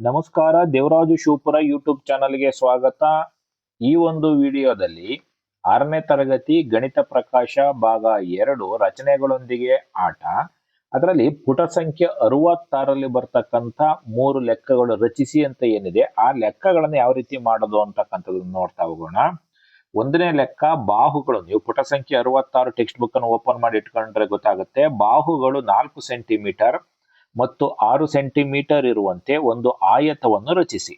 ನಮಸ್ಕಾರ, ದೇವರಾಜು ಶಿವಪುರ ಯೂಟ್ಯೂಬ್ ಚಾನಲ್ಗೆ ಸ್ವಾಗತ. ಈ ಒಂದು ವಿಡಿಯೋದಲ್ಲಿ ಆರನೇ ತರಗತಿ ಗಣಿತ ಪ್ರಕಾಶ ಭಾಗ ಎರಡು ರಚನೆಗಳೊಂದಿಗೆ ಆಟ. ಅದರಲ್ಲಿ ಪುಟ ಸಂಖ್ಯೆ ಅರವತ್ತಾರಲ್ಲಿ ಬರ್ತಕ್ಕಂಥ ಮೂರು ಲೆಕ್ಕಗಳು ರಚಿಸಿ ಅಂತ ಏನಿದೆ, ಆ ಲೆಕ್ಕಗಳನ್ನು ಯಾವ ರೀತಿ ಮಾಡೋದು ಅಂತಕ್ಕಂಥದ್ದನ್ನು ನೋಡ್ತಾ ಹೋಗೋಣ. ಒಂದನೇ ಲೆಕ್ಕ, ಬಾಹುಗಳು. ನೀವು ಪುಟ ಸಂಖ್ಯೆ ಅರವತ್ತಾರು ಟೆಕ್ಸ್ಟ್ ಬುಕ್ ಅನ್ನು ಓಪನ್ ಮಾಡಿ ಇಟ್ಕೊಂಡ್ರೆ ಗೊತ್ತಾಗುತ್ತೆ. ಬಾಹುಗಳು ನಾಲ್ಕು ಸೆಂಟಿಮೀಟರ್ ಮತ್ತು ಆರು ಸೆಂಟಿಮೀಟರ್ ಇರುವಂತೆ ಒಂದು ಆಯತವನ್ನು ರಚಿಸಿ.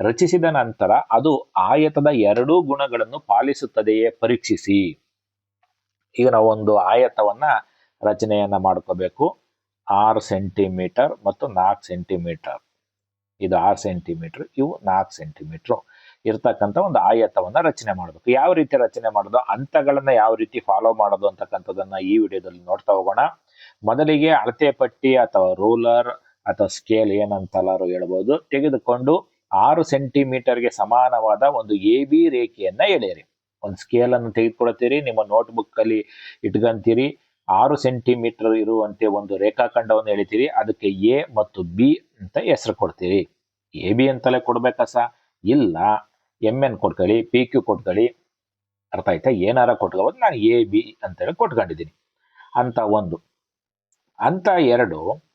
ರಚಿಸಿದ ನಂತರ ಅದು ಆಯತದ ಎರಡೂ ಗುಣಗಳನ್ನು ಪಾಲಿಸುತ್ತದೆಯೇ ಪರೀಕ್ಷಿಸಿ. ಈಗ ನಾವು ಒಂದು ಆಯತವನ್ನ ರಚನೆಯನ್ನ ಮಾಡ್ಕೋಬೇಕು. ಆರು ಸೆಂಟಿಮೀಟರ್ ಮತ್ತು ನಾಲ್ಕು ಸೆಂಟಿಮೀಟರ್. ಇದು ಆರು ಸೆಂಟಿಮೀಟರ್, ಇವು ನಾಲ್ಕು ಸೆಂಟಿಮೀಟರ್. ಇರ್ತಕ್ಕಂಥ ಒಂದು ಆಯತವನ್ನ ರಚನೆ ಮಾಡಬೇಕು. ಯಾವ ರೀತಿ ರಚನೆ ಮಾಡೋದು, ಹಂತಗಳನ್ನ ಯಾವ ರೀತಿ ಫಾಲೋ ಮಾಡೋದು ಅಂತಕ್ಕಂಥದ್ದನ್ನ ಈ ವಿಡಿಯೋದಲ್ಲಿ ನೋಡ್ತಾ ಹೋಗೋಣ. ಮೊದಲಿಗೆ ಅಳತೆ ಪಟ್ಟಿ ಅಥವಾ ರೂಲರ್ ಅಥವಾ ಸ್ಕೇಲ್ ಏನಂತಲಾರು ಹೇಳ್ಬೋದು. ತೆಗೆದುಕೊಂಡು ಆರು ಸೆಂಟಿಮೀಟರ್ಗೆ ಸಮಾನವಾದ ಒಂದು ಎ ಬಿ ರೇಖೆಯನ್ನ ಎಳೆಯಿರಿ. ಒಂದು ಸ್ಕೇಲ್ ಅನ್ನು ತೆಗೆದುಕೊಳ್ತೀರಿ ನಿಮ್ಮ ನೋಟ್ಬುಕ್ ಅಲ್ಲಿ ಇಟ್ಕೊಂತೀರಿ. ಆರು ಸೆಂಟಿಮೀಟರ್ ಇರುವಂತೆ ಒಂದು ರೇಖಾಖಂಡವನ್ನು ಎಳಿತೀರಿ. ಅದಕ್ಕೆ ಎ ಮತ್ತು ಬಿ ಅಂತ ಹೆಸರು ಕೊಡ್ತೀರಿ. ಎ ಬಿ ಅಂತಲೇ ಕೊಡ್ಬೇಕಸ ಇಲ್ಲ. ಎಂ ಎನ್ ಕೊಟ್ಕೊಳ್ಳಿ ಪಿ ಕ್ಯೂ ಕೊಟ್ಕೊಳ್ಳಿ, ಅರ್ಥ ಆಯ್ತಾ? ಏನಾರ ಕೊಟ್ಕೋಬೋದು, ನಾನು ಎ ಬಿ ಅಂತೇಳಿ ಕೊಟ್ಕೊಂಡಿದ್ದೀನಿ. ಅಂತ ಒಂದು. ಅಂತ ಎರಡು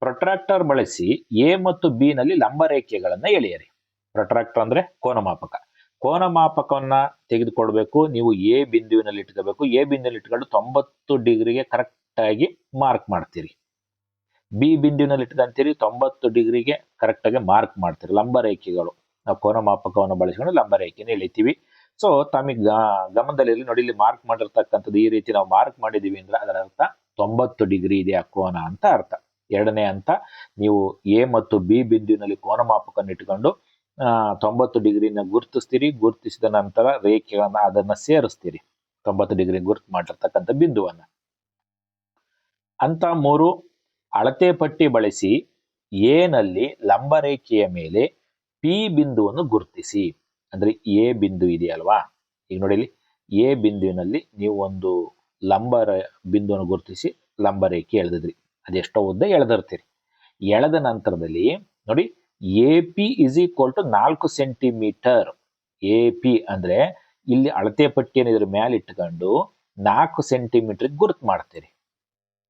ಪ್ರೊಟ್ರಾಕ್ಟರ್ ಬಳಸಿ ಎ ಮತ್ತು ಬಿ ನಲ್ಲಿ ಲಂಬ ರೇಖೆಗಳನ್ನ ಎಳೆಯಿರಿ. ಪ್ರೊಟ್ರಾಕ್ಟರ್ ಅಂದ್ರೆ ಕೋನಮಾಪಕ. ಕೋನಮಾಪಕವನ್ನ ತೆಗೆದುಕೊಳ್ಬೇಕು ನೀವು ಎ ಬಿಂದುವಿನಲ್ಲಿ ಇಟ್ಕೋಬೇಕು. ಎ ಬಿಂದುವಿನಲ್ಲಿ ಇಟ್ಕೊಂಡು ತೊಂಬತ್ತು ಡಿಗ್ರಿಗೆ ಕರೆಕ್ಟ್ ಆಗಿ ಮಾರ್ಕ್ ಮಾಡ್ತೀರಿ. ಬಿ ಬಿಂದುವಿನಲ್ಲಿ ಇಟ್ಕೊಂತೀರಿ, ತೊಂಬತ್ತು ಡಿಗ್ರಿಗೆ ಕರೆಕ್ಟ್ ಆಗಿ ಮಾರ್ಕ್ ಮಾಡ್ತೀರಿ. ಲಂಬ ರೇಖೆಗಳು. ನಾವು ಕೋನಮಾಪಕವನ್ನು ಬಳಸಿಕೊಂಡು ಲಂಬ ರೇಖೆಯನ್ನು ಎಳಿತೀವಿ ಸೊ ತಮಗೆ ಗಮನದಲ್ಲಿ ನೋಡಿ, ಇಲ್ಲಿ ಮಾರ್ಕ್ ಮಾಡಿರ್ತಕ್ಕಂಥದ್ದು ಈ ರೀತಿ ನಾವು ಮಾರ್ಕ್ ಮಾಡಿದೀವಿ ಅಂದ್ರೆ ಅದರ ಅರ್ಥ ತೊಂಬತ್ತು ಡಿಗ್ರಿ ಇದೆ ಆ ಕೋನ ಅಂತ ಅರ್ಥ. ಎರಡನೇ ಅಂತ ನೀವು ಎ ಮತ್ತು ಬಿ ಬಿಂದುವಿನಲ್ಲಿ ಕೋನಮಾಪಕವನ್ನು ಇಟ್ಕೊಂಡು ಆ, ತೊಂಬತ್ತು ಡಿಗ್ರಿನ ಗುರುತಿಸ್ತೀರಿ. ಗುರುತಿಸಿದ ನಂತರ ರೇಖೆಗಳನ್ನ ಅದನ್ನ ಸೇರಿಸ್ತೀರಿ. ತೊಂಬತ್ತು ಡಿಗ್ರಿ ಗುರುತು ಮಾಡಿರ್ತಕ್ಕಂಥ ಬಿಂದುವನ್ನ. ಅಂತ ಮೂರು, ಅಳತೆ ಪಟ್ಟಿ ಬಳಸಿ ಎನಲ್ಲಿ ನಲ್ಲಿ ಲಂಬ ರೇಖೆಯ ಮೇಲೆ ಪಿ ಬಿಂದುವನ್ನು ಗುರುತಿಸಿ. ಅಂದ್ರೆ ಎ ಬಿಂದು ಇದೆಯಲ್ವಾ? ಈಗ ನೋಡಿ ಇಲ್ಲಿ ಎ ಬಿಂದುವಿನಲ್ಲಿ ನೀವು ಒಂದು ಲಂಬ ಬಿಂದುವನ್ನು ಗುರುತಿಸಿ, ಲಂಬ ರೇಖೆ ಎಳೆದಿದ್ರಿ. ಅದೆಷ್ಟೋ ಉದ್ದ ಎಳೆದಿರ್ತೀರಿ. ಎಳೆದ ನಂತರದಲ್ಲಿ, ನೋಡಿ A P is equal to ನಾಲ್ಕು ಸೆಂಟಿಮೀಟರ್ ಎ ಪಿ ಅಂದ್ರೆ ಇಲ್ಲಿ ಅಳತೆ ಪಟ್ಟಿಯನ್ನು ಇದ್ರ ಮೇಲೆ ಇಟ್ಕೊಂಡು ನಾಲ್ಕು ಸೆಂಟಿಮೀಟರ್ ಗುರುತು ಮಾಡ್ತೀರಿ.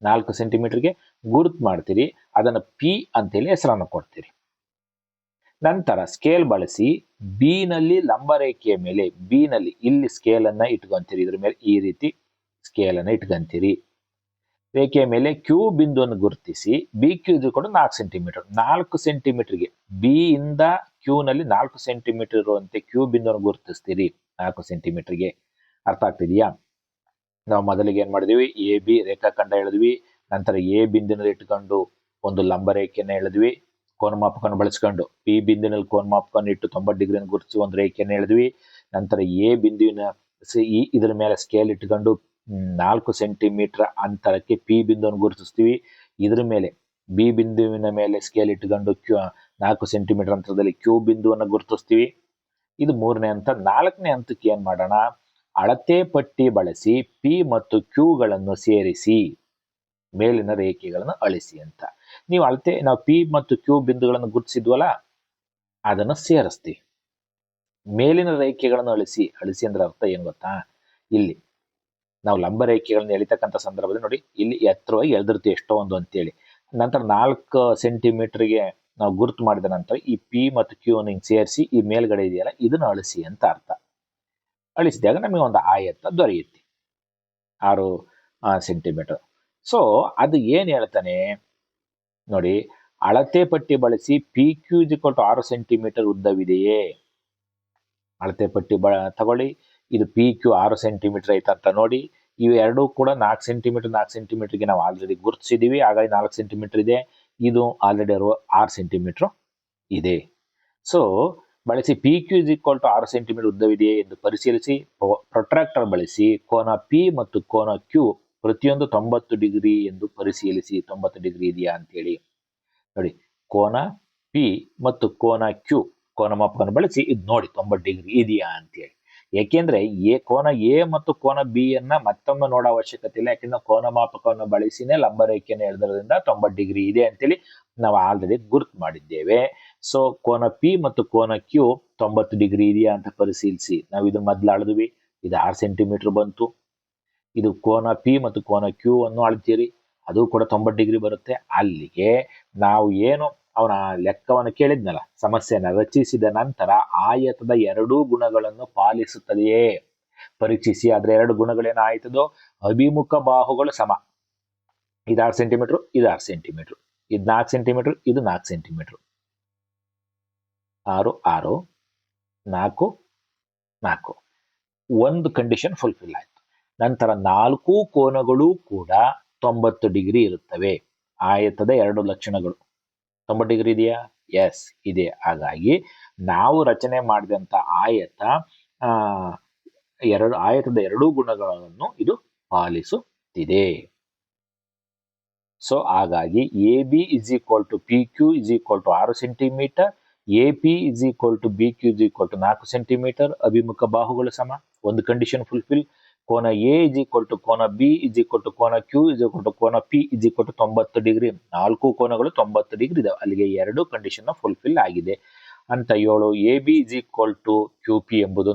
ನಾಲ್ಕು ಸೆಂಟಿಮೀಟರ್ಗೆ ಗುರುತು ಮಾಡ್ತೀರಿ. ಅದನ್ನು ಪಿ ಅಂತೇಳಿ ಹೆಸರನ್ನು ಕೊಡ್ತೀರಿ. ನಂತರ ಸ್ಕೇಲ್ ಬಳಸಿ ಬಿ ನಲ್ಲಿ ಲಂಬ ರೇಖೆಯ ಮೇಲೆ ಬಿ ನಲ್ಲಿ ಇಲ್ಲಿ ಸ್ಕೇಲ್ ಅನ್ನ ಇಟ್ಕೊಂತೀರಿ. ಇದ್ರ ಮೇಲೆ ಈ ರೀತಿ ಸ್ಕೇಲ್ ಅನ್ನ ಇಟ್ಕೊಂತೀರಿ. ರೇಖೆಯ ಮೇಲೆ ಕ್ಯೂ ಬಿಂದುವನ್ನು ಗುರುತಿಸಿ ಬಿ ಕ್ಯೂ ಇದ್ಕೊಂಡು ನಾಲ್ಕು ಸೆಂಟಿಮೀಟರ್ ನಾಲ್ಕು ಸೆಂಟಿಮೀಟರ್ಗೆ ಬಿ ಇಂದ ಕ್ಯೂ ನಲ್ಲಿ ನಾಲ್ಕು ಸೆಂಟಿಮೀಟರ್ ಇರುವಂತೆ ಕ್ಯೂ ಬಿಂದುವನ್ನು ಗುರುತಿಸ್ತೀರಿ ನಾಲ್ಕು ಸೆಂಟಿಮೀಟರ್ಗೆ ಅರ್ಥ ಆಗ್ತಿದೆಯಾ? ನಾವು ಮೊದಲಿಗೆ ಏನ್ ಮಾಡಿದ್ವಿ? ಎ ಬಿ ರೇಖಾಖಂಡ ಎಳೆದ್ವಿ. ನಂತರ ಎ ಬಿಂದಿನಲ್ಲಿ ಇಟ್ಕೊಂಡು ಒಂದು ಲಂಬ ರೇಖೆಯನ್ನ ಎಳೆದ್ವಿ. ಕೋನಮಾಪಕವನ್ನು ಬಳಸ್ಕೊಂಡು ಪಿ ಬಿಂದಿನಲ್ಲಿ ಕೋನಮಾಪಕವನ್ನು ಇಟ್ಟು ತೊಂಬತ್ತು ಡಿಗ್ರಿಯನ್ನು ಗುರುತಿಸಿ ಒಂದು ರೇಖೆಯನ್ನು ಎಳೆದ್ವಿ. ನಂತರ ಎ ಬಿಂದುವಿನ ಈ ಇದರ ಮೇಲೆ ಸ್ಕೇಲ್ ಇಟ್ಕೊಂಡು ಹ್ಮ್, ನಾಲ್ಕು ಸೆಂಟಿಮೀಟರ್ ಅಂತರಕ್ಕೆ ಪಿ ಬಿಂದುವನ್ನು ಗುರುತಿಸ್ತೀವಿ. ಇದರ ಮೇಲೆ ಬಿ ಬಿಂದುವಿನ ಮೇಲೆ ಸ್ಕೇಲ್ ಇಟ್ಕೊಂಡು ಕ್ಯೂ ನಾಲ್ಕು ಸೆಂಟಿಮೀಟರ್ ಅಂತರದಲ್ಲಿ ಕ್ಯೂ ಬಿಂದುವನ್ನು ಗುರುತಿಸ್ತೀವಿ. ಇದು ಮೂರನೇ ಹಂತ. ನಾಲ್ಕನೇ ಹಂತಕ್ಕೆ ಏನು ಮಾಡೋಣ? ಅಳತೆ ಪಟ್ಟಿ ಬಳಸಿ ಪಿ ಮತ್ತು ಕ್ಯೂಗಳನ್ನು ಸೇರಿಸಿ ಮೇಲಿನ ರೇಖೆಗಳನ್ನು ಅಳಿಸಿ ಅಂತ. ನೀವು ಅಳತೆ, ನಾವು ಪಿ ಮತ್ತು ಕ್ಯೂ ಬಿಂದುಗಳನ್ನು ಗುರುತಿಸಿದ್ವಲ್ಲ, ಅದನ್ನು ಸೇರಿಸ್ತೀವಿ. ಮೇಲಿನ ರೇಖೆಗಳನ್ನು ಅಳಿಸಿ ಅಳಿಸಿ ಅಂದ್ರೆ ಅರ್ಥ ಏನು ಗೊತ್ತಾ? ಇಲ್ಲಿ, ನಾವು ಲಂಬ ರೇಖೆಗಳನ್ನ ಎಳಿತಕ್ಕಂಥ ಸಂದರ್ಭದಲ್ಲಿ ನೋಡಿ, ಇಲ್ಲಿ ಎತ್ತರವಾಗಿ ಎಳೆದಿರ್ತೀವಿ ಎಷ್ಟೋ ಒಂದು ಅಂತೇಳಿ. ನಂತರ ನಾಲ್ಕು ಸೆಂಟಿಮೀಟರ್ಗೆ ನಾವು ಗುರುತು ಮಾಡಿದ ನಂತರ ಈ ಪಿ ಮತ್ತು ಕ್ಯೂ ಹಿಂಗೆ ಸೇರಿಸಿ, ಈ ಮೇಲ್ಗಡೆ ಇದೆಯಲ್ಲ, ಇದನ್ನು ಅಳಿಸಿ ಅಂತ ಅರ್ಥ. ಅಳಿಸಿದಾಗ ನಮಗೆ ಒಂದು ಆಯತ್ತ ದೊರೆಯುತ್ತೆ. ಆರು ಸೆಂಟಿಮೀಟರ್. ಸೊ ಅದು ಏನು ಹೇಳ್ತಾನೆ? ನೋಡಿ, ಅಳತೆ ಪಟ್ಟಿ ಬಳಸಿ ಪಿ ಕ್ಯೂ ಟು ಆರು ಸೆಂಟಿಮೀಟರ್ ಉದ್ದವಿದೆಯೇ? ಅಳತೆ ಪಟ್ಟಿ ಬ, ತಗೊಳ್ಳಿ. ಇದು ಪಿ ಕ್ಯೂ ಆರು ಸೆಂಟಿಮೀಟರ್ ಐತೆ ಅಂತ ನೋಡಿ. ಇವು ಎರಡೂ ಕೂಡ ನಾಲ್ಕು ಸೆಂಟಿಮೀಟರ್ ನಾಲ್ಕು ಸೆಂಟಿಮೀಟರ್ಗೆ ನಾವು ಆಲ್ರೆಡಿ ಗುರುತಿಸಿದ್ದೀವಿ ಹಾಗಾಗಿ ನಾಲ್ಕು ಸೆಂಟಿಮೀಟರ್ ಇದೆ. ಇದು ಆಲ್ರೆಡಿ ಆರು ಸೆಂಟಿಮೀಟರ್ ಇದೆ. ಸೊ ಬಳಸಿ P Q is equal to ಆರು ಸೆಂಟಿಮೀಟರ್ ಉದ್ದವಿದೆಯೇ ಎಂದು ಪರಿಶೀಲಿಸಿ. ಪ್ರೊಟ್ರಾಕ್ಟರ್ ಬಳಸಿ ಕೋನ ಪಿ ಮತ್ತು ಕೋನ ಕ್ಯೂ ಪ್ರತಿಯೊಂದು ತೊಂಬತ್ತು ಡಿಗ್ರಿ ಎಂದು ಪರಿಶೀಲಿಸಿ ತೊಂಬತ್ತು ಡಿಗ್ರಿ ಇದೆಯಾ ಅಂತೇಳಿ. ನೋಡಿ, ಕೋನ ಪಿ ಮತ್ತು ಕೋನ ಕ್ಯೂ ಕೋನ ಮಾಪಕವನ್ನು ಬಳಸಿ ಇದು ನೋಡಿ ತೊಂಬತ್ತು ಡಿಗ್ರಿ ಇದೆಯಾ ಅಂತೇಳಿ. ಏಕೆಂದರೆ ಎ, ಕೋನ ಎ ಮತ್ತು ಕೋನ ಬಿ ಅನ್ನ ಮತ್ತೊಮ್ಮೆ ನೋಡೋ ಅವಶ್ಯಕತೆ ಇಲ್ಲ. ಯಾಕೆಂದ್ರೆ ಕೋನ ಮಾಪಕವನ್ನು ಬಳಸಿನೇ ಲಂಬ ರೇಖೆಯನ್ನು ಎಳೆದ್ರಿಂದ ತೊಂಬತ್ತು ಡಿಗ್ರಿ ಇದೆ ಅಂತೇಳಿ ನಾವು ಆಲ್ರೆಡಿ ಗುರುತು ಮಾಡಿದ್ದೇವೆ. ಸೊ ಕೋನ ಪಿ ಮತ್ತು ಕೋನ ಕ್ಯೂ ತೊಂಬತ್ತು ಡಿಗ್ರಿ ಇದೆಯಾ ಅಂತ ಪರಿಶೀಲಿಸಿ. ನಾವು ಇದು ಮೊದ್ಲು ಅಳೆದ್ವಿ ಇದು ಆರು ಸೆಂಟಿಮೀಟರ್ ಬಂತು. ಇದು ಕೋನ ಪಿ ಮತ್ತು ಕೋನ ಕ್ಯೂ ಅನ್ನು ಅಳ್ತೀರಿ ಅದು ಕೂಡ ತೊಂಬತ್ತು ಡಿಗ್ರಿ ಬರುತ್ತೆ. ಅಲ್ಲಿಗೆ ನಾವು ಏನು ಅವನ ಲೆಕ್ಕವನ್ನು ಕೇಳಿದ್ನಲ್ಲ, ಸಮಸ್ಯೆಯನ್ನು ರಚಿಸಿದ ನಂತರ ಆಯತದ ಎರಡೂ ಗುಣಗಳನ್ನು ಪಾಲಿಸುತ್ತದೆಯೇ? ಪರೀಕ್ಷಿಸಿ ಅದರ ಎರಡು ಗುಣಗಳೇನು ಅಭಿಮುಖ ಬಾಹುಗಳು ಸಮ. ಇದಾರು ಇದು ಆರು ಸೆಂಟಿಮೀಟರ್ ಇದು ನಾಲ್ಕು ಸೆಂಟಿಮೀಟರ್ ಇದು ನಾಲ್ಕು ಸೆಂಟಿಮೀಟರ್ ಆರು ಆರು ನಾಲ್ಕು ನಾಲ್ಕು ಒಂದು ಕಂಡೀಷನ್ ಫುಲ್ಫಿಲ್ ಆಯ್ತು. ನಂತರ ನಾಲ್ಕು ಕೋನಗಳು ಕೂಡ ತೊಂಬತ್ತು ಡಿಗ್ರಿ ಇರುತ್ತವೆ. ಆಯತದ ಎರಡು ಲಕ್ಷಣಗಳು. ತೊಂಬತ್ತು ಡಿಗ್ರಿ ಇದೆಯಾ? ಎಸ್ ಇದೆ. ಹಾಗಾಗಿ ನಾವು ರಚನೆ ಮಾಡಿದಂಥ ಆಯತ ಎರಡು, ಆಯತದ ಎರಡೂ ಗುಣಗಳನ್ನು ಇದು ಪಾಲಿಸುತ್ತಿದೆ. ಸೊ ಹಾಗಾಗಿ A B is equal to P Q is equal to ಆರು centimetre A P is equal to B Q is equal to ನಾಲ್ಕು ಸೆಂಟಿಮೀಟರ್, ಅಭಿಮುಖ ಬಾಹುಗಳು ಸಮ, ಒಂದು ಕಂಡೀಷನ್ ಫುಲ್ಫಿಲ್ ಕೋನ ಎ ಇಸ್ ಈಕ್ವಲ್ ಟು ಕೋನ ಬಿ ಇಸ್ ಈಕ್ವಲ್ ಟು ಕೋನ Q is equal to ಕೋನ ಪಿ ಇಸ್ ಈಕ್ವಲ್ ಟು ತೊಂಬತ್ತು ಡಿಗ್ರಿ. ನಾಲ್ಕು ಕೋನಗಳು ತೊಂಬತ್ತು ಡಿಗ್ರಿ ಇದಾವೆ. ಅಲ್ಲಿಗೆ ಎರಡು ಕಂಡೀಷನ್ ಫುಲ್ಫಿಲ್ ಆಗಿದೆ. ಅಂತ ಏಳು A B is equal to Q P ಎಂಬುದು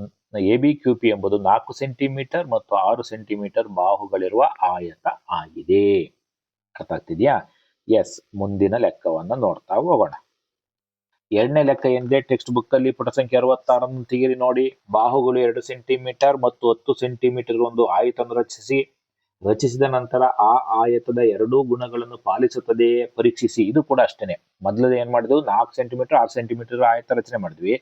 ಎ ಬಿ ಕ್ಯೂ ಪಿ ಎಂಬುದು ನಾಲ್ಕು ಸೆಂಟಿಮೀಟರ್ ಮತ್ತು ಆರು ಸೆಂಟಿಮೀಟರ್ ಬಾಹುಗಳಿರುವ ಆಯತ ಆಗಿದೆ. ಅರ್ಥ ಆಗ್ತಿದ್ಯಾ? ಎಸ್ ಮುಂದಿನ ಲೆಕ್ಕವನ್ನು ನೋಡ್ತಾ ಹೋಗೋಣ. ಎರಡನೇ ಲೆಕ್ಕ ಏನಿದೆ ಟೆಕ್ಸ್ಟ್ ಬುಕ್ ಅಲ್ಲಿ ಪುಟ ಸಂಖ್ಯೆ ಅರವತ್ತಾರನ್ನು ತೆಗಿರಿ ನೋಡಿ. ಬಾಹುಗಳು ಎರಡು ಸೆಂಟಿಮೀಟರ್ ಮತ್ತು ಹತ್ತು ಸೆಂಟಿಮೀಟರ್ ಒಂದು ಆಯತವನ್ನು ರಚಿಸಿ. ರಚಿಸಿದ ನಂತರ ಆ ಆಯತದ ಎರಡೂ ಗುಣಗಳನ್ನು ಪಾಲಿಸುತ್ತದೆಯೇ ಪರೀಕ್ಷಿಸಿ. ಇದು ಕೂಡ ಅಷ್ಟೇನೆ. ಮೊದಲು ಏನ್ ಮಾಡಿದ್ವಿ? ನಾಲ್ಕು ಸೆಂಟಿಮೀಟರ್ ಆರು ಸೆಂಟಿಮೀಟರ್ ಆಯತ ರಚನೆ ಮಾಡಿದ್ವಿ.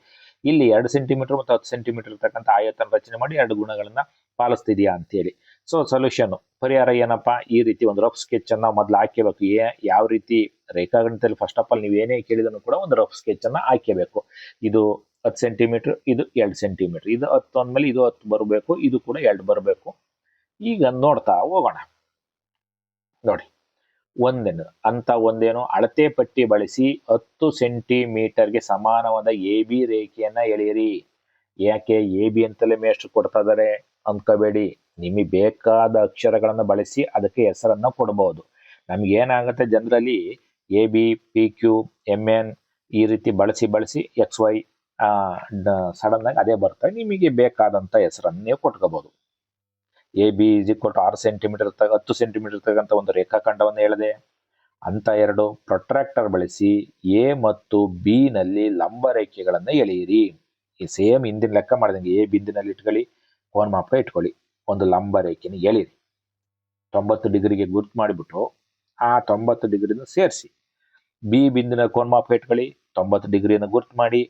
ಇಲ್ಲಿ ಎರಡು ಸೆಂಟಿಮೀಟರ್ ಮತ್ತು ಹತ್ತು ಸೆಂಟಿಮೀಟರ್ ತಕ್ಕಂತ ಆಯತನ ರಚನೆ ಮಾಡಿ ಎರಡು ಗುಣಗಳನ್ನ ಅಂತ ಅಂತೇಳಿ. ಸೊ ಸೊಲ್ಯೂಷನ್ ಪರಿಹಾರ ಏನಪ್ಪ? ಈ ರೀತಿ ಒಂದು ರಫ್ ಸ್ಕೆಚ್ ಅನ್ನ ಮೊದಲು ಹಾಕಬೇಕು ಏ, ಯಾವ ರೀತಿ ರೇಖಾಗಣಿತದಲ್ಲಿ ಫಸ್ಟ್ ಆಫ್ ಆಲ್ ನೀವು ಏನೇ ಕೇಳಿದ್ರು ಕೂಡ ಒಂದು ರಫ್ ಸ್ಕೆಚ್ ಅನ್ನ ಹಾಕಬೇಕು ಇದು ಹತ್ತು ಸೆಂಟಿಮೀಟರ್ ಇದು ಎರಡು ಸೆಂಟಿಮೀಟರ್ ಇದು ಹತ್ತು ಅಂದಮೇಲೆ ಇದು ಹತ್ತು ಬರಬೇಕು, ಇದು ಕೂಡ ಎರಡು ಬರಬೇಕು. ಈಗ ನೋಡ್ತಾ ಹೋಗೋಣ. ನೋಡಿ. ಒಂದೇನು, ಅಂತ ಒಂದೇನು ಅಳತೆ ಪಟ್ಟಿ ಬಳಸಿ ಹತ್ತು ಸೆಂಟಿಮೀಟರ್ಗೆ ಸಮಾನವಾದ ಎ, ಬಿ ರೇಖೆಯನ್ನ ಎಳೆಯಿರಿ. ಯಾಕೆ? ಎ, ಬಿ ಅಂತಲೇ ಮೇಷ್ಟ್ರು ಕೊಡ್ತಾ ಇದ್ದಾರೆ ಅಂದ್ಕೋಬೇಡಿ. ನಿಮಗೆ ಬೇಕಾದ ಅಕ್ಷರಗಳನ್ನು ಬಳಸಿ ಅದಕ್ಕೆ ಹೆಸರನ್ನು ಕೊಡಬಹುದು. ನಮ್ಗೆ ಏನಾಗುತ್ತೆ generally A B P Q M N ಈ ರೀತಿ ಬಳಸಿ ಬಳಸಿ ಎಕ್ಸ್ ವೈ ಸಡನ್ ಆಗಿ ಅದೇ ಬರ್ತದೆ ನಿಮಗೆ ಬೇಕಾದಂತ ಹೆಸರನ್ನು ನೀವು ಕೊಟ್ಕೋಬಹುದು ಎ ಬಿ ಕೊಟ್ಟು ಆರು ಸೆಂಟಿಮೀಟರ್ ಹತ್ತು ಸೆಂಟಿಮೀಟರ್ ತಗಂತ ಒಂದು ರೇಖಾಖಂಡವನ್ನು ಹೇಳಿದೆ. ಅಂತ ಎರಡು ಪ್ರೊಟ್ರಾಕ್ಟರ್ ಬಳಸಿ ಎ ಮತ್ತು ಬಿ ನಲ್ಲಿ ಲಂಬ ರೇಖೆಗಳನ್ನು ಎಳೆಯಿರಿ. ಈ ಸೇಮ್ ಹಿಂದಿನ ಲೆಕ್ಕ ಮಾಡಿದಂಗೆ ಎ ಬಿಂದಿನಲ್ಲಿ ಇಟ್ಕೊಳ್ಳಿ. ಕೋನ್ ಮಾಪ ಇಟ್ಕೊಳ್ಳಿ. ಒಂದು ಲಂಬ ರೇಖೆನ ಎಳಿರಿ ತೊಂಬತ್ತು ಡಿಗ್ರಿಗೆ ಗುರುತು ಮಾಡಿಬಿಟ್ಟು ಆ ತೊಂಬತ್ತು ಡಿಗ್ರಿನ ಸೇರಿಸಿ. ಬಿ ಬಿಂದಿನ ಕೋನ್ ಮಾಪ ಇಟ್ಕೊಳ್ಳಿ ತೊಂಬತ್ತು ಡಿಗ್ರಿಯನ್ನು ಗುರುತು ಮಾಡಿ,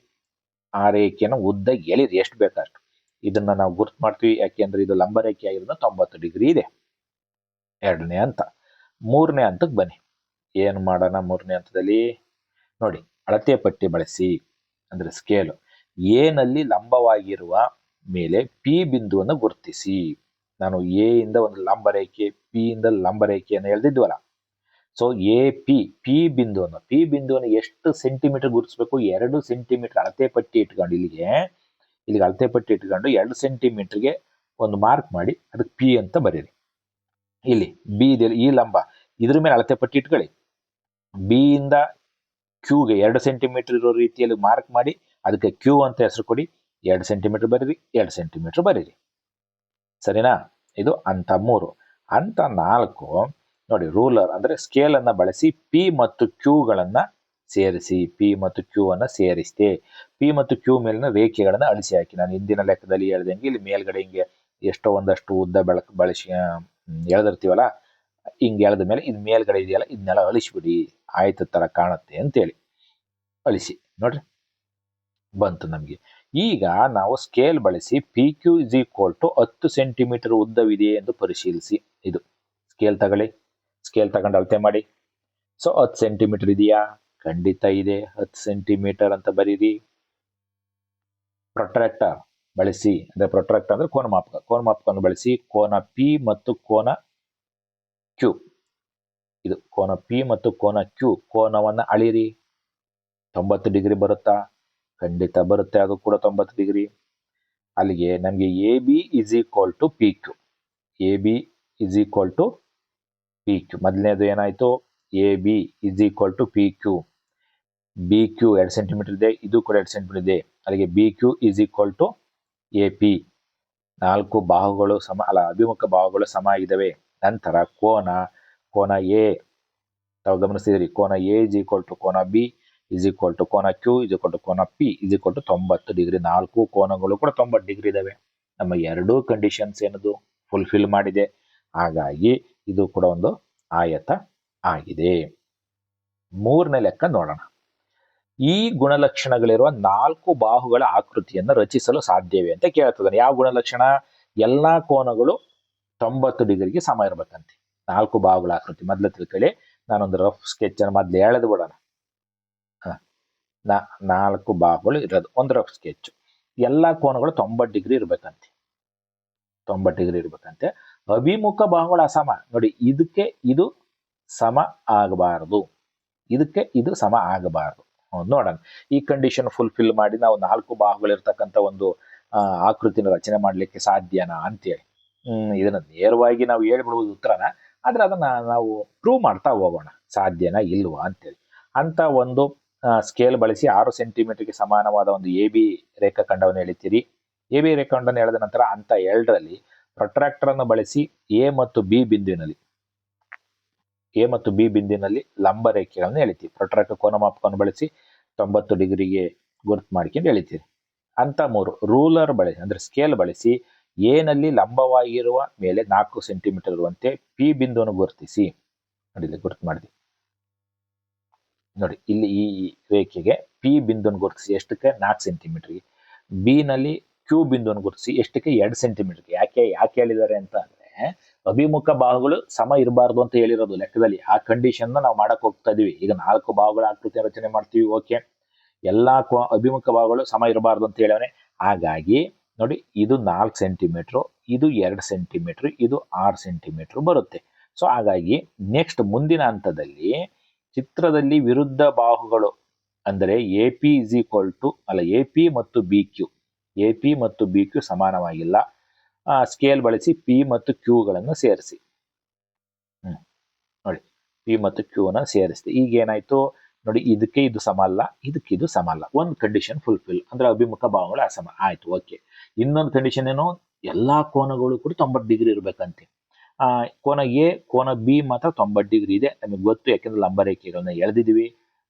ಆ ರೇಖೆಯನ್ನು ಉದ್ದ ಎಳಿರಿ ಎಷ್ಟು ಬೇಕಷ್ಟು ಇದನ್ನು ನಾವು ಗುರುತು ಮಾಡ್ತೀವಿ. ಯಾಕೆಂದ್ರೆ ಇದು ಲಂಬ ರೇಖೆ ಆಗಿರೋದು ತೊಂಬತ್ತು ಡಿಗ್ರಿ ಇದೆ. ಎರಡನೇ ಹಂತ. ಮೂರನೇ ಹಂತಕ್ಕೆ ಬನ್ನಿ. ಏನು ಮಾಡೋಣ ಮೂರನೇ ಹಂತದಲ್ಲಿ? ನೋಡಿ, ಅಳತೆ ಪಟ್ಟಿ ಬಳಸಿ. ಅಂದರೆ ಸ್ಕೇಲು ಎನಲ್ಲಿ ಲಂಬವಾಗಿರುವ ಮೇಲೆ ಪಿ ಬಿಂದುವನ್ನು ಗುರುತಿಸಿ. ನಾನು ಎ ಇಂದ ಒಂದು ಲಂಬ ರೇಖೆ ಪಿ ಇಂದ ಲಂಬ ರೇಖೆಯನ್ನು ಎಳೆದಿದ್ವಲ್ಲ. ಸೊ ಎ ಪಿ ಪಿ ಬಿಂದುವನ್ನು ಪಿ ಬಿಂದುವನ್ನು ಎಷ್ಟು ಸೆಂಟಿಮೀಟರ್ ಗುರುತಿಸಬೇಕು? ಎರಡು ಸೆಂಟಿಮೀಟರ್ ಅಳತೆ ಪಟ್ಟಿ ಇಟ್ಕೊಂಡು ಇಲ್ಲಿಗೆ ಇಲ್ಲಿಗೆ ಅಳತೆ ಪಟ್ಟಿ ಇಟ್ಕೊಂಡು ಎರಡು ಸೆಂಟಿಮೀಟರ್ಗೆ ಒಂದು ಮಾರ್ಕ್ ಮಾಡಿ ಅದಕ್ಕೆ ಪಿ ಅಂತ ಬರೀರಿ. ಇಲ್ಲಿ ಬಿ ಇದೆ, ಈ ಲಂಬ, ಇದ್ರ ಮೇಲೆ ಅಳತೆ ಪಟ್ಟಿ ಇಟ್ಕೊಳ್ಳಿ. ಬಿ ಇಂದ ಕ್ಯೂಗೆ ಎರಡು ಸೆಂಟಿಮೀಟರ್ ಇರೋ ರೀತಿಯಲ್ಲಿ ಮಾರ್ಕ್ ಮಾಡಿ ಅದಕ್ಕೆ ಕ್ಯೂ ಅಂತ ಹೆಸರು ಕೊಡಿ. ಎರಡು ಸೆಂಟಿಮೀಟರ್ ಬರೀರಿ, ಎರಡು ಸೆಂಟಿಮೀಟರ್ ಬರೀರಿ. ಸರಿನಾ? ಇದು ಹಂತ ಮೂರು. ಹಂತ ನಾಲ್ಕು, ನೋಡಿ ರೂಲರ್ ಅಂದ್ರೆ ಸ್ಕೇಲ್ ಅನ್ನ ಬಳಸಿ ಪಿ ಮತ್ತು ಕ್ಯೂಗಳನ್ನು ಸೇರಿಸಿ ಪಿ ಮತ್ತು ಕ್ಯೂ ಅನ್ನು ಸೇರಿಸಿದೆ. ಪಿ ಮತ್ತು ಕ್ಯೂ ಮೇಲಿನ ರೇಖೆಗಳನ್ನು ಅಳಿಸಿ ಹಾಕಿ. ನಾನು ಹಿಂದಿನ ಲೆಕ್ಕದಲ್ಲಿ ಹೇಳ್ದಂಗೆ ಇಲ್ಲಿ ಮೇಲ್ಗಡೆ ಹಿಂಗೆ ಎಷ್ಟೋ ಒಂದಷ್ಟು ಉದ್ದ ಬೆಳಕು ಬಳಸಿ ಎಳೆದಿರ್ತೀವಲ್ಲ, ಹಿಂಗೆ ಎಳೆದ ಮೇಲೆ ಇದು ಮೇಲ್ಗಡೆ ಇದೆಯಲ್ಲ, ಇದನ್ನೆಲ್ಲ ಅಳಿಸ್ಬಿಡಿ. ಆಯ್ತು ತರ ಕಾಣುತ್ತೆ ಅಂತೇಳಿ. ಅಳಿಸಿ, ನೋಡ್ರಿ. ಬಂತು ನಮಗೆ. ಈಗ ನಾವು ಸ್ಕೇಲ್ ಬಳಸಿ P Q is equal to ಹತ್ತು ಸೆಂಟಿಮೀಟರ್ ಉದ್ದವಿದೆ ಎಂದು ಪರಿಶೀಲಿಸಿ ಇದು. ಸ್ಕೇಲ್ ತಗೊಳ್ಳಿ. ಸ್ಕೇಲ್ ತಗೊಂಡು ಅಳತೆ ಮಾಡಿ. ಸೊ ಹತ್ತು ಸೆಂಟಿಮೀಟರ್ ಇದೆಯಾ? ಖಂಡಿತ ಇದೆ. ಹತ್ತು ಸೆಂಟಿಮೀಟರ್ ಅಂತ ಬರೀರಿ. ಪ್ರೊಟ್ರಾಕ್ಟರ್ ಬಳಸಿ. ಅಂದ್ರೆ ಪ್ರೊಟ್ರಾಕ್ಟರ್ ಅಂದ್ರೆ ಕೋನ ಮಾಪಕ. ಕೋನ ಮಾಪಕವನ್ನು ಬಳಸಿ. ಕೋನ ಪಿ ಮತ್ತು ಕೋನ ಕ್ಯೂ ಇದು ಕೋನ ಪಿ ಮತ್ತು ಕೋನ ಕ್ಯೂ ಕೋನವನ್ನ ಅಳಿರಿ. ತೊಂಬತ್ತು ಡಿಗ್ರಿ ಬರುತ್ತಾ? ಖಂಡಿತ ಬರುತ್ತೆ. ಅದು ಕೂಡ ತೊಂಬತ್ತು ಡಿಗ್ರಿ ಅಲ್ಲಿಗೆ ನಮಗೆ A B is equal to P Q A B is equal to P Q ಮೊದಲನೇದು ಏನಾಯ್ತು? A B is equal to P Q B Q ಎರಡು ಸೆಂಟಿಮೀಟರ್ ಇದೆ, ಇದು ಕೂಡ ಎರಡು ಸೆಂಟಿಮೀಟರ್ ಇದೆ. ಅಲ್ಲಿಗೆ B Q is equal to A P ನಾಲ್ಕು ಬಾಹುಗಳು ಸಮ, ಅಲ್ಲ, ಅಭಿಮುಖ ಬಾಹುಗಳು ಸಮ ಆಗಿದ್ದಾವೆ. ನಂತರ ಕೋನ ಕೋನ ಎ ತಾವು ಕೋನ ಎ ಇಸ್ ಈಕ್ವಲ್ ಟು ಕೋನ ಬಿ ಇಸ್ ಈಕ್ವಲ್ ಟು ಕೋನ ಕ್ಯೂ ಇಸ್ ಈಕ್ವಲ್ ಟು ಕೋನ ಪಿ ಇಸ್ ಈಕ್ವಲ್ ಟು ತೊಂಬತ್ತು ಡಿಗ್ರಿ, ನಾಲ್ಕು ಕೋನಗಳು ಕೂಡ ತೊಂಬತ್ತು ಡಿಗ್ರಿ ಇದಾವೆ. ನಮ್ಮ ಎರಡೂ ಕಂಡೀಷನ್ಸ್ ಏನದು? ಫುಲ್ಫಿಲ್ ಮಾಡಿದೆ. ಹಾಗಾಗಿ ಇದು ಕೂಡ ಒಂದು ಆಯತ ಆಗಿದೆ. ಮೂರನೇ ಲೆಕ್ಕ ನೋಡೋಣ. ಈ ಗುಣಲಕ್ಷಣಗಳಿರುವ ನಾಲ್ಕು ಬಾಹುಗಳ ಆಕೃತಿಯನ್ನು ರಚಿಸಲು ಸಾಧ್ಯವೇ ಅಂತ ಕೇಳ್ತದೆ. ಯಾವ ಗುಣಲಕ್ಷಣ? ಎಲ್ಲಾ ಕೋನಗಳು ತೊಂಬತ್ತು ಡಿಗ್ರಿಗೆ ಸಮ ಇರ್ಬೇಕಂತೆ. ನಾಲ್ಕು ಬಾಹುಗಳ ಆಕೃತಿ ಮೊದ್ಲು ತಿಳ್ಕೊಳ್ಳಿ. ನಾನೊಂದು ರಫ್ ಸ್ಕೆಚ್ ಅನ್ನು ಮೊದಲು ಎಳೆದು ಬಿಡೋಣ. ನಾ- ನಾಲ್ಕು ಬಾಹುಗಳು ಇರೋದು. ಒಂದು ರಫ್ ಸ್ಕೆಚ್ ಎಲ್ಲ ಕೋನಗಳು ತೊಂಬತ್ತು ಡಿಗ್ರಿ ಇರ್ಬೇಕಂತೆ. ತೊಂಬತ್ತು ಡಿಗ್ರಿ ಇರಬೇಕಂತೆ. ಅಭಿಮುಖ ಬಾಹುಗಳ ಅಸಮ. ನೋಡಿ, ಇದಕ್ಕೆ ಇದು ಸಮ ಆಗಬಾರದು. ಇದಕ್ಕೆ ಇದು ಸಮ ಆಗಬಾರದು. ನೋಡೋಣ. ಈ ಕಂಡೀಷನ್ ಫುಲ್ಫಿಲ್ ಮಾಡಿ ನಾವು ನಾಲ್ಕು ಬಾಹುಗಳಿರ್ತಕ್ಕಂಥ ಒಂದು ಆಕೃತಿನ ರಚನೆ ಮಾಡಲಿಕ್ಕೆ ಸಾಧ್ಯನಾ ಅಂತೇಳಿ. ಇದನ್ನ ನೇರವಾಗಿ ನಾವು ಹೇಳ್ಬಿಡುವುದು ಉತ್ತರನ, ಆದ್ರೆ ಅದನ್ನ ನಾವು ಪ್ರೂವ್ ಮಾಡ್ತಾ ಹೋಗೋಣ. ಸಾಧ್ಯನಾ ಇಲ್ವಾ ಅಂತೇಳಿ. ಅಂತ ಒಂದು ಸ್ಕೇಲ್ ಬಳಸಿ ಆರು ಸೆಂಟಿಮೀಟರ್ಗೆ ಸಮಾನವಾದ ಒಂದು ಎ ಬಿ ರೇಖಾಖಂಡವನ್ನು ಎಳಿತೀರಿ. ಎ ಬಿ ರೇಖಾಖಂಡವನ್ನು ಎಳೆದ ನಂತರ ಅಂತ ಎರಡರಲ್ಲಿ ಪ್ರೊಟ್ರಾಕ್ಟರ್ ಅನ್ನು ಬಳಸಿ ಎ ಮತ್ತು ಬಿ ಬಿಂದುವಿನಲ್ಲಿ ಎ ಮತ್ತು ಬಿ ಬಿಂದುವಿನಲ್ಲಿ ಲಂಬ ರೇಖೆಗಳನ್ನು ಎಳಿತೀವಿ ಪ್ರೊಟ್ರಾಕ್ಟರ್ ಕೋನಮಾಪಕವನ್ನು ಬಳಸಿ ತೊಂಬತ್ತು ಡಿಗ್ರಿಗೆ ಗುರುತು ಮಾಡ್ಕೊಂಡು ಎಳಿತೀರಿ. ಅಂತ ಮೂರು ರೂಲರ್ ಬಳಸಿ, ಅಂದ್ರೆ ಸ್ಕೇಲ್ ಬಳಸಿ ಎ ನಲ್ಲಿ ಲಂಬವಾಗಿರುವ ಮೇಲೆ ನಾಲ್ಕು ಸೆಂಟಿಮೀಟರ್ ಇರುವಂತೆ ಪಿ ಬಿಂದುವನ್ನು ಗುರುತಿಸಿ. ನೋಡಿ ಗುರುತು ಮಾಡಿದ್ವಿ ನೋಡಿ, ಇಲ್ಲಿ ಈ ರೇಖೆಗೆ ಪಿ ಬಿಂದುವನ್ನು ಗುರುತಿಸಿ ಎಷ್ಟಕ್ಕೆ? ನಾಲ್ಕು ಸೆಂಟಿಮೀಟರ್ಗೆ ಬಿ ನಲ್ಲಿ ಕ್ಯೂ ಬಿಂದುವನ್ನು ಗುರುತಿಸಿ ಎಷ್ಟಕ್ಕೆ? ಎರಡು ಸೆಂಟಿಮೀಟರ್ಗೆ ಯಾಕೆ ಯಾಕೆ ಹೇಳಿದ್ದಾರೆ ಅಂತ ಅಂದ್ರೆ, ಅಭಿಮುಖ ಬಾಹುಗಳು ಸಮ ಇರಬಾರ್ದು ಅಂತ ಹೇಳಿರೋದು ಲೆಕ್ಕದಲ್ಲಿ. ಆ ಕಂಡೀಷನ್ ನಾವು ಮಾಡಕ್ ಹೋಗ್ತಾ ಇದೀವಿ. ಈಗ ನಾಲ್ಕು ಬಾಹುಗಳ ಆಕೃತಿ ರಚನೆ ಮಾಡ್ತೀವಿ, ಓಕೆ. ಎಲ್ಲಾ ಅಭಿಮುಖ ಬಾಹುಗಳು ಸಮ ಇರಬಾರ್ದು ಅಂತ ಹೇಳವನೆ. ಹಾಗಾಗಿ, ನೋಡಿ, ಇದು ನಾಲ್ಕು ಸೆಂಟಿಮೀಟರ್ ಇದು ಎರಡು ಸೆಂಟಿಮೀಟರ್ ಇದು ಆರು ಸೆಂಟಿಮೀಟರ್ ಬರುತ್ತೆ. ಸೊ ಹಾಗಾಗಿ ನೆಕ್ಸ್ಟ್ ಮುಂದಿನ ಹಂತದಲ್ಲಿ ಚಿತ್ರದಲ್ಲಿ ವಿರುದ್ಧ ಬಾಹುಗಳು ಅಂದರೆ A P is equal to ಅಲ್ಲ ಎ ಪಿ ಮತ್ತು ಬಿ ಕ್ಯೂ. ಎ ಪಿ ಮತ್ತು ಬಿ ಕ್ಯೂ ಸಮಾನವಾಗಿಲ್ಲ. ಸ್ಕೇಲ್ ಬಳಸಿ ಪಿ ಮತ್ತು ಕ್ಯೂಗಳನ್ನು ಸೇರಿಸಿ. ಹ್ಮ್. ನೋಡಿ, ಪಿ ಮತ್ತು ಕ್ಯೂನ ಸೇರಿಸಿದೆ. ಈಗ ಏನಾಯ್ತು? ನೋಡಿ, ಇದಕ್ಕೆ ಇದು ಸಮ ಅಲ್ಲ, ಇದಕ್ಕೆ ಇದು ಸಮ ಅಲ್ಲ. ಒಂದು ಕಂಡೀಷನ್ ಫುಲ್ಫಿಲ್ ಅಂದ್ರೆ ಅಭಿಮುಖ ಭಾವಗಳು ಅಸಮ. ಆಯ್ತು ಓಕೆ ಇನ್ನೊಂದು ಕಂಡೀಷನ್ ಏನು? ಎಲ್ಲಾ ಕೋನಗಳು ಕೂಡ ತೊಂಬತ್ತು ಡಿಗ್ರಿ ಇರ್ಬೇಕಂತೆ. ಕೋನ ಎ, ಕೋನ ಬಿ ಮಾತ್ರ ತೊಂಬತ್ತು ಡಿಗ್ರಿ ಇದೆ. ನಮಗೆ ಗೊತ್ತು ಯಾಕೆಂದ್ರೆ ಲಂಬ ರೇಖೆಗಳನ್ನ ಎಳೆದಿದ್ದೀವಿ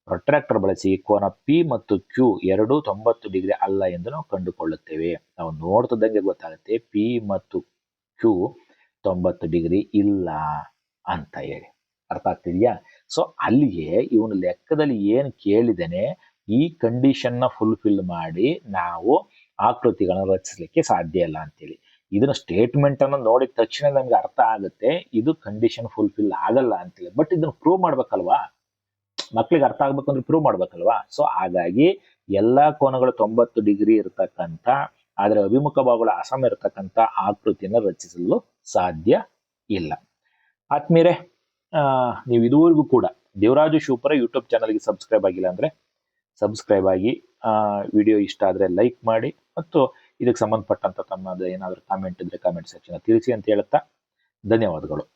ಪ್ರೊಟ್ರಾಕ್ಟರ್ ಬಳಸಿ ಕೋನ ಪಿ ಮತ್ತು ಕ್ಯೂ ಎರಡೂ ತೊಂಬತ್ತು ಡಿಗ್ರಿ ಅಲ್ಲ ಎಂದು ನಾವು ಕಂಡುಕೊಳ್ಳುತ್ತೇವೆ. ನಾವು ನೋಡ್ತಿದ್ದಂಗೆ ಗೊತ್ತಾಗುತ್ತೆ. ಪಿ ಮತ್ತು ಕ್ಯೂ ತೊಂಬತ್ತು ಡಿಗ್ರಿ ಇಲ್ಲ ಅಂತ ಹೇಳಿ. ಅರ್ಥ ಆಗ್ತಿದ್ಯಾ? ಸೊ, ಅಲ್ಲಿಗೆ ಇವನು ಲೆಕ್ಕದಲ್ಲಿ ಏನು ಕೇಳಿದೇನೆ, ಈ ಕಂಡೀಷನ್ನ ಫುಲ್ಫಿಲ್ ಮಾಡಿ ನಾವು ಆಕೃತಿಗಳನ್ನ ರಚಿಸಲಿಕ್ಕೆ ಸಾಧ್ಯ ಇಲ್ಲ ಅಂತೇಳಿ. ಇದನ್ನ ಸ್ಟೇಟ್ಮೆಂಟ್ ಅನ್ನು ನೋಡಿದ ತಕ್ಷಣ ನಮ್ಗೆ ಅರ್ಥ ಆಗುತ್ತೆ ಇದು ಕಂಡೀಷನ್ ಫುಲ್ಫಿಲ್ ಆಗಲ್ಲ ಅಂತೇಳಿ. ಬಟ್ ಇದನ್ನ ಪ್ರೂವ್ ಮಾಡ್ಬೇಕಲ್ವಾ? ಮಕ್ಳಿಗೆ ಅರ್ಥ ಆಗ್ಬೇಕು ಅಂದ್ರೆ ಪ್ರೂವ್ ಮಾಡ್ಬೇಕಲ್ವಾ? ಸೊ ಹಾಗಾಗಿ ಎಲ್ಲಾ ಕೋನಗಳು ತೊಂಬತ್ತು ಡಿಗ್ರಿ ಇರತಕ್ಕಂತ ಆದ್ರೆ ಅಭಿಮುಖ ಭಾಗಗಳ ಅಸಮ ಇರತಕ್ಕಂತ ಆಕೃತಿಯನ್ನು ರಚಿಸಲು ಸಾಧ್ಯ ಇಲ್ಲ. ಆತ್ಮೀರೆ ಆ, ನೀವು ಇದುವರೆಗೂ ಕೂಡ ದೇವರಾಜು ಶಿವಪುರ ಯೂಟ್ಯೂಬ್ ಚಾನಲ್ಗೆ ಸಬ್ಸ್ಕ್ರೈಬ್ ಆಗಿಲ್ಲ ಅಂದ್ರೆ ಸಬ್ಸ್ಕ್ರೈಬ್ ಆಗಿ ವಿಡಿಯೋ ಇಷ್ಟ ಆದ್ರೆ ಲೈಕ್ ಮಾಡಿ ಮತ್ತು ಇದಕ್ಕೆ ಸಂಬಂಧಪಟ್ಟಂತ ತಮ್ಮದು ಏನಾದರೂ ಕಾಮೆಂಟ್ ಇದ್ರೆ ಕಾಮೆಂಟ್ ಸೆಕ್ಷನ್ ತಿಳಿಸಿ ಅಂತ ಹೇಳುತ್ತಾ ಧನ್ಯವಾದಗಳು.